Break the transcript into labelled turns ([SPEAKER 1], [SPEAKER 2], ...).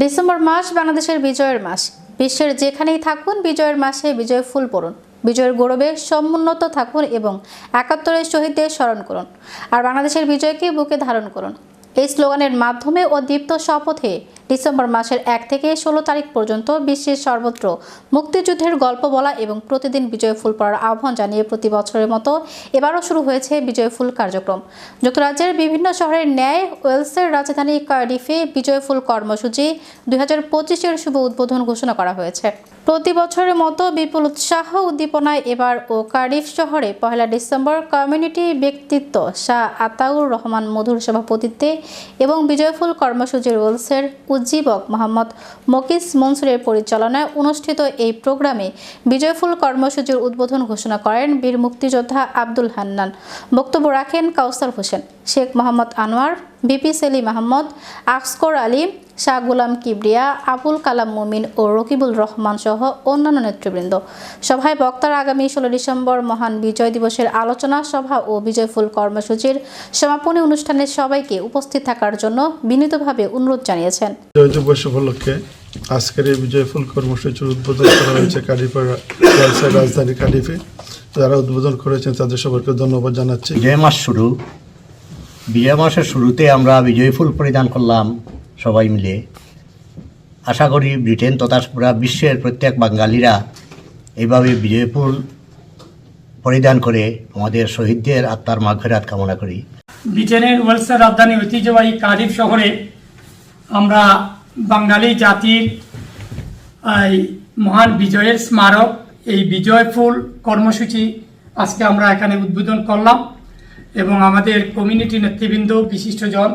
[SPEAKER 1] December মাস বাংলাদেশের বিজয়ের মাস। বিশ্বের যেখানেই থাকুন, বিজয়ের মাসে বিজয় ফুল পড়ুন। বিজয়ের গৌরবে সমুন্নত থাকুন এবং একাত্তরের শহীদদের স্মরণ করুন। আর বাংলাদেশের বিজয়কে বুকে ধারণ করুন। এই স্লোগানের মাধ্যমে ও দীপ্ত শপথে ডিসেম্বর মাসের এক থেকে ষোলো তারিখ পর্যন্ত বিশ্বের সর্বত্র মুক্তিযুদ্ধের গল্প বলা এবং প্রতিদিন বিজয় ফুল পড়ার আহ্বান জানিয়ে প্রতি বছরের মতো এবারও শুরু হয়েছে বিজয় ফুল কার্যক্রম। যুক্তরাজ্যের বিভিন্ন শহরের ন্যায় ওয়েলসের রাজধানী কার্ডিফে বিজয় ফুল কর্মসূচি দুই হাজার পঁচিশের শুভ উদ্বোধন ঘোষণা করা হয়েছে। প্রতি বছরের মতো বিপুল উৎসাহ, উদ্দীপনায় এবার ও কার্ডিফ শহরে পহেলা ডিসেম্বর কমিউনিটি ব্যক্তিত্ব শাহ আতাউর রহমান মধুর সভাপতিত্বে এবং বিজয়ফুল কর্মসূচির ওয়েলসের উজ্জীবক মোহাম্মদ মকিস মনসুরের পরিচালনায় অনুষ্ঠিত এই প্রোগ্রামে বিজয়ফুল কর্মসূচির উদ্বোধন ঘোষণা করেন বীর মুক্তিযোদ্ধা আব্দুল হান্নান। বক্তব্য রাখেন কাউসার হোসেন, শেখ মোহাম্মদ আনোয়ার বিপি সেলি মাহমদ আকসকর আলী শাহ গুলাম কিবরিয়া আবুল কালাম মুমিন ও রকিবুল রহমান সহ অন্যান্য নেতৃবৃন্দ। সভায় বক্তারা আগামী ষোলো ডিসেম্বর মহান বিজয় দিবসের আলোচনা সভা ও বিজয়ফুল কর্মসূচির সমাপনী অনুষ্ঠানে সবাইকে উপস্থিত থাকার জন্য বিনীতভাবে অনুরোধ জানিয়েছেন।
[SPEAKER 2] বিজয় দিবস উপলক্ষে আজকের এই বিজয় ফুল কর্মসূচির উদ্বোধন করা হয়েছে ওয়েলসের রাজধানী কার্ডিফে যারা উদ্বোধন করেছেন তাদের সবাইকে ধন্যবাদ জানাচ্ছি।
[SPEAKER 3] বিজয় মাস শুরু। বিজয় মাসের শুরুতে আমরা বিজয় ফুল পরিধান করলাম সবাই মিলে। আশা করি ব্রিটেন তথা পুরা বিশ্বের প্রত্যেক বাঙালিরা এইভাবে বিজয় ফুল পরিধান করে আমাদের শহীদদের আত্মার মাঘেরাত কামনা করি।
[SPEAKER 4] ব্রিটেনের ওয়েলসের রাজধানী ঐতিহ্যবাহী কার্ডিফ শহরে আমরা বাঙালি জাতির মহান বিজয়ের স্মারক, এই বিজয় ফুল কর্মসূচি আজকে আমরা এখানে উদ্বোধন করলাম। এবং আমাদের কমিউনিটি নেতৃবৃন্দ বিশিষ্টজন